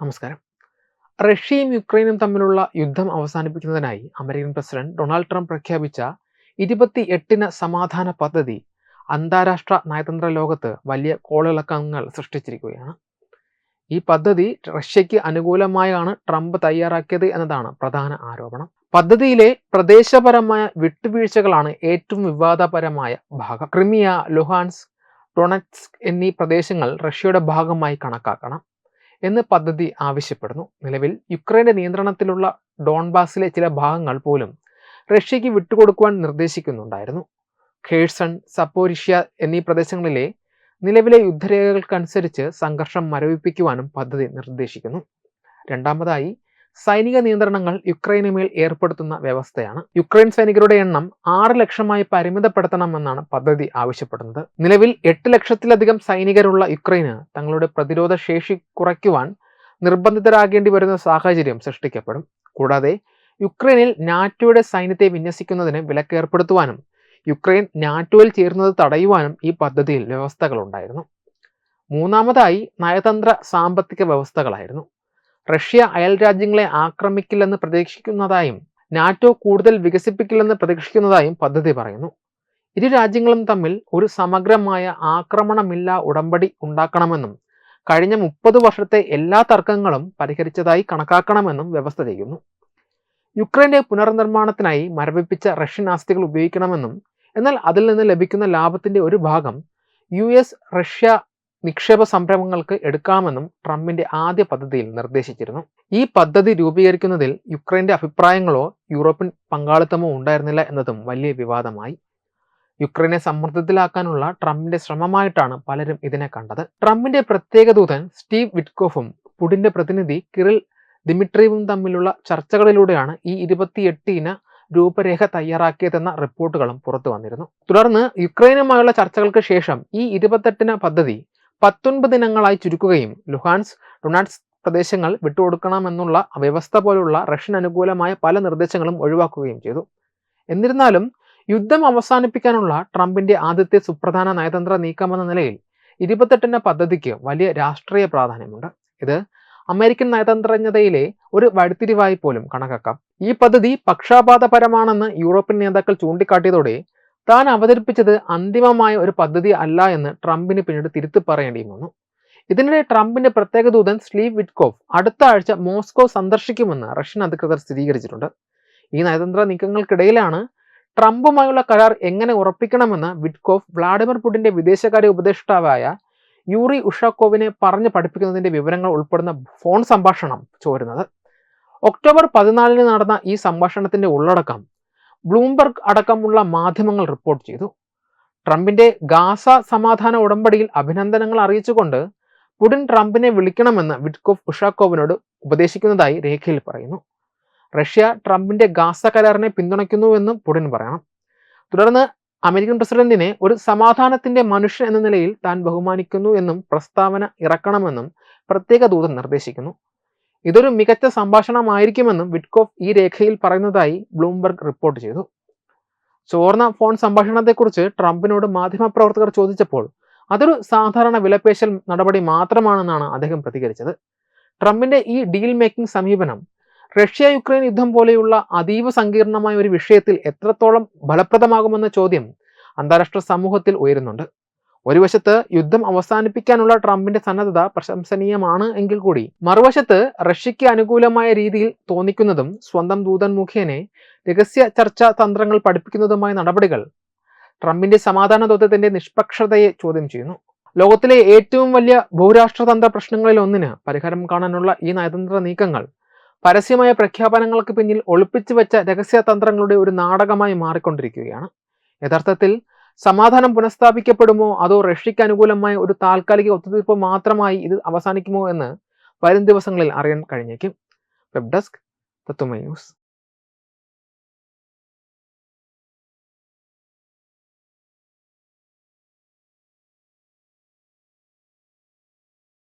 നമസ്കാരം. റഷ്യയും യുക്രൈനും തമ്മിലുള്ള യുദ്ധം അവസാനിപ്പിക്കുന്നതിനായി അമേരിക്കൻ പ്രസിഡന്റ് ഡൊണാൾഡ് ട്രംപ് പ്രഖ്യാപിച്ച ഇരുപത്തി എട്ടിന് സമാധാന പദ്ധതി അന്താരാഷ്ട്ര നയതന്ത്ര ലോകത്ത് വലിയ കോളിളക്കങ്ങൾ സൃഷ്ടിച്ചിരിക്കുകയാണ്. ഈ പദ്ധതി റഷ്യയ്ക്ക് അനുകൂലമായാണ് ട്രംപ് തയ്യാറാക്കിയത് എന്നതാണ് പ്രധാന ആരോപണം. പദ്ധതിയിലെ പ്രദേശപരമായ വിട്ടുവീഴ്ചകളാണ് ഏറ്റവും വിവാദപരമായ ഭാഗം. ക്രിമിയ ലുഹാൻസ് ഡൊണറ്റ്സ്ക് എന്നീ പ്രദേശങ്ങൾ റഷ്യയുടെ ഭാഗമായി കണക്കാക്കണം. എന്ന് പദ്ധതി ആവശ്യപ്പെടുന്നു. നിലവിൽ യുക്രൈന്റെ നിയന്ത്രണത്തിലുള്ള ഡോൺബാസിലെ ചില ഭാഗങ്ങൾ പോലും റഷ്യയ്ക്ക് വിട്ടുകൊടുക്കുവാൻ നിർദ്ദേശിക്കുന്നുണ്ടായിരുന്നു. ഖേഴ്സൺ സപ്പോരിഷ്യ എന്നീ പ്രദേശങ്ങളിലെ നിലവിലെ യുദ്ധരേഖകൾക്കനുസരിച്ച് സംഘർഷം മരവിപ്പിക്കുവാനും പദ്ധതി നിർദ്ദേശിക്കുന്നു. രണ്ടാമതായി സൈനിക നിയന്ത്രണങ്ങൾ യുക്രൈന് മേൽ ഏർപ്പെടുത്തുന്ന വ്യവസ്ഥയാണ്. യുക്രൈൻ സൈനികരുടെ എണ്ണം ആറ് ലക്ഷമായി പരിമിതപ്പെടുത്തണമെന്നാണ് പദ്ധതി ആവശ്യപ്പെടുന്നത്. നിലവിൽ എട്ട് ലക്ഷത്തിലധികം സൈനികരുള്ള യുക്രൈന് തങ്ങളുടെ പ്രതിരോധ ശേഷി കുറയ്ക്കുവാൻ നിർബന്ധിതരാകേണ്ടി വരുന്ന സാഹചര്യം സൃഷ്ടിക്കപ്പെടും. കൂടാതെ യുക്രൈനിൽ നാറ്റോയുടെ സൈന്യത്തെ വിന്യസിക്കുന്നതിന് വിലക്കേർപ്പെടുത്തുവാനും യുക്രൈൻ നാറ്റോയിൽ ചേരുന്നത് തടയുവാനും ഈ പദ്ധതിയിൽ വ്യവസ്ഥകളുണ്ടായിരുന്നു. മൂന്നാമതായി നയതന്ത്ര സാമ്പത്തിക വ്യവസ്ഥകളായിരുന്നു. റഷ്യ അയൽ രാജ്യങ്ങളെ ആക്രമിക്കില്ലെന്ന് പ്രതീക്ഷിക്കുന്നതായും നാറ്റോ കൂടുതൽ വികസിപ്പിക്കില്ലെന്ന് പ്രതീക്ഷിക്കുന്നതായും പദ്ധതി പറയുന്നു. ഇരു രാജ്യങ്ങളും തമ്മിൽ ഒരു സമഗ്രമായ ആക്രമണമില്ല ഉടമ്പടി ഉണ്ടാക്കണമെന്നും കഴിഞ്ഞ മുപ്പത് വർഷത്തെ എല്ലാ തർക്കങ്ങളും പരിഹരിച്ചതായി കണക്കാക്കണമെന്നും വ്യവസ്ഥ ചെയ്യുന്നു. യുക്രൈന്റെ പുനർനിർമ്മാണത്തിനായി മരവിപ്പിച്ച റഷ്യൻ ആസ്തികൾ ഉപയോഗിക്കണമെന്നും എന്നാൽ അതിൽ നിന്ന് ലഭിക്കുന്ന ലാഭത്തിന്റെ ഒരു ഭാഗം യു എസ് റഷ്യ നിക്ഷേപ സംരംഭങ്ങൾക്ക് എടുക്കാമെന്നും ട്രംപിന്റെ ആദ്യ പദ്ധതിയിൽ നിർദ്ദേശിച്ചിരുന്നു. ഈ പദ്ധതി രൂപീകരിക്കുന്നതിൽ യുക്രൈന്റെ അഭിപ്രായങ്ങളോ യൂറോപ്യൻ പങ്കാളിത്തമോ ഉണ്ടായിരുന്നില്ല എന്നതും വലിയ വിവാദമായി. യുക്രൈനെ സമ്മർദ്ദത്തിലാക്കാനുള്ള ട്രംപിന്റെ ശ്രമമായിട്ടാണ് പലരും ഇതിനെ കണ്ടത്. ട്രംപിന്റെ പ്രത്യേക ദൂതൻ സ്റ്റീവ് വിറ്റ്കോഫും പുടിന്റെ പ്രതിനിധി കിറിൽ ദിമിട്രിയും തമ്മിലുള്ള ചർച്ചകളിലൂടെയാണ് ഈ ഇരുപത്തിയെട്ടിന് രൂപരേഖ തയ്യാറാക്കിയതെന്ന റിപ്പോർട്ടുകളും പുറത്തു വന്നിരുന്നു തുടർന്ന് യുക്രൈനുമായുള്ള ചർച്ചകൾക്ക് ശേഷം ഈ ഇരുപത്തെട്ടിന് പദ്ധതി പത്തൊൻപത് ഇനങ്ങളായി ചുരുക്കുകയും ലുഹാൻസ് ഡൊണാറ്റ്സ് പ്രദേശങ്ങൾ വിട്ടുകൊടുക്കണമെന്നുള്ള വ്യവസ്ഥ പോലുള്ള റഷ്യൻ അനുകൂലമായ പല നിർദ്ദേശങ്ങളും ഒഴിവാക്കുകയും ചെയ്തു. എന്നിരുന്നാലും യുദ്ധം അവസാനിപ്പിക്കാനുള്ള ട്രംപിന്റെ ആദ്യത്തെ സുപ്രധാന നയതന്ത്ര നീക്കമെന്ന നിലയിൽ ഇരുപത്തെട്ടിന് പദ്ധതിക്ക് വലിയ രാഷ്ട്രീയ പ്രാധാന്യമുണ്ട്. ഇത് അമേരിക്കൻ നയതന്ത്രജ്ഞതയിലെ ഒരു വഴിത്തിരിവായി പോലും കണക്കാക്കാം. ഈ പദ്ധതി പക്ഷാപാതപരമാണെന്ന് യൂറോപ്യൻ നേതാക്കൾ ചൂണ്ടിക്കാട്ടിയതോടെ താൻ അവതരിപ്പിച്ചത് അന്തിമമായ ഒരു പദ്ധതി അല്ല എന്ന് ട്രംപിന് പിന്നീട് തിരുത്തി പറയേണ്ടി വന്നു. ഇതിനിടെ ട്രംപിന്റെ പ്രത്യേക ദൂതൻ സ്ലീവ് വിറ്റ്കോഫ് അടുത്ത ആഴ്ച മോസ്കോ സന്ദർശിക്കുമെന്ന് റഷ്യൻ അധികൃതർ സ്ഥിരീകരിച്ചിട്ടുണ്ട്. ഈ നയതന്ത്ര നീക്കങ്ങൾക്കിടയിലാണ് ട്രംപുമായുള്ള കരാർ എങ്ങനെ ഉറപ്പിക്കണമെന്ന് വിറ്റ്കോഫ് വ്ളാഡിമിർ പുടിന്റെ വിദേശകാര്യ ഉപദേഷ്ടാവായ യൂറി ഉഷാക്കോവിനെ പറഞ്ഞു പഠിപ്പിക്കുന്നതിന്റെ വിവരങ്ങൾ ഉൾപ്പെടുന്ന ഫോൺ സംഭാഷണം ചോരുന്നത്. ഒക്ടോബർ പതിനാലിന് നടന്ന ഈ സംഭാഷണത്തിന്റെ ഉള്ളടക്കം ബ്ലൂംബർഗ് അടക്കമുള്ള മാധ്യമങ്ങൾ റിപ്പോർട്ട് ചെയ്തു. ട്രംപിന്റെ ഗാസ സമാധാന ഉടമ്പടിയിൽ അഭിനന്ദനങ്ങൾ അറിയിച്ചുകൊണ്ട് പുടിൻ ട്രംപിനെ വിളിക്കണമെന്ന് വിറ്റ്കോഫ് ഉഷാക്കോവിനോട് ഉപദേശിക്കുന്നതായി രേഖയിൽ പറയുന്നു. റഷ്യ ട്രംപിന്റെ ഗാസ കരാറിനെ പിന്തുണയ്ക്കുന്നുവെന്നും പുടിൻ പറയണം. തുടർന്ന് അമേരിക്കൻ പ്രസിഡന്റിനെ ഒരു സമാധാനത്തിന്റെ മനുഷ്യൻ എന്ന നിലയിൽ താൻ ബഹുമാനിക്കുന്നു എന്നും പ്രസ്താവന ഇറക്കണമെന്നും പ്രത്യേക ദൂതൻ നിർദ്ദേശിക്കുന്നു. ഇതൊരു മികച്ച സംഭാഷണമായിരിക്കുമെന്നും വിറ്റ്കോഫ് ഈ രേഖയിൽ പറയുന്നതായി ബ്ലൂംബർഗ് റിപ്പോർട്ട് ചെയ്തു. ചോർന്ന ഫോൺ സംഭാഷണത്തെക്കുറിച്ച് ട്രംപിനോട് മാധ്യമപ്രവർത്തകർ ചോദിച്ചപ്പോൾ അതൊരു സാധാരണ വിലപേശൽ നടപടി മാത്രമാണെന്നാണ് അദ്ദേഹം പ്രതികരിച്ചത്. ട്രംപിന്റെ ഈ ഡീൽ മേക്കിംഗ് സമീപനം റഷ്യ യുക്രൈൻ യുദ്ധം പോലെയുള്ള അതീവ സങ്കീർണമായ ഒരു വിഷയത്തിൽ എത്രത്തോളം ഫലപ്രദമാകുമെന്ന ചോദ്യം അന്താരാഷ്ട്ര സമൂഹത്തിൽ ഉയരുന്നുണ്ട്. ഒരു വശത്ത് യുദ്ധം അവസാനിപ്പിക്കാനുള്ള ട്രംപിന്റെ സന്നദ്ധത പ്രശംസനീയമാണ് എങ്കിൽ കൂടി മറുവശത്ത് റഷ്യയ്ക്ക് അനുകൂലമായ രീതിയിൽ തോന്നിക്കുന്നതും സ്വന്തം ദൂതൻ മുഖേനെ രഹസ്യ ചർച്ചാ തന്ത്രങ്ങൾ പഠിപ്പിക്കുന്നതുമായ നടപടികൾ ട്രംപിന്റെ സമാധാന ദൗത്യത്തിന്റെ നിഷ്പക്ഷതയെ ചോദ്യം ചെയ്യുന്നു. ലോകത്തിലെ ഏറ്റവും വലിയ ഭൂരാഷ്ട്രതന്ത്ര പ്രശ്നങ്ങളിൽ ഒന്നിന് പരിഹാരം കാണാനുള്ള ഈ നയതന്ത്ര നീക്കങ്ങൾ പരസ്യമായ പ്രഖ്യാപനങ്ങൾക്ക് പിന്നിൽ ഒളിപ്പിച്ചു വെച്ച രഹസ്യതന്ത്രങ്ങളുടെ ഒരു നാടകമായി മാറിക്കൊണ്ടിരിക്കുകയാണ്. യഥാർത്ഥത്തിൽ സമാധാനം പുനഃസ്ഥാപിക്കപ്പെടുമോ? അതോ റഷ്യയ്ക്ക് അനുകൂലമായ ഒരു താൽക്കാലിക ഒത്തുതീർപ്പ് മാത്രമായി ഇത് അവസാനിക്കുമോ എന്ന് വരും ദിവസങ്ങളിൽ അറിയാൻ കഴിഞ്ഞേക്കും. Web desk Tatwamayi news.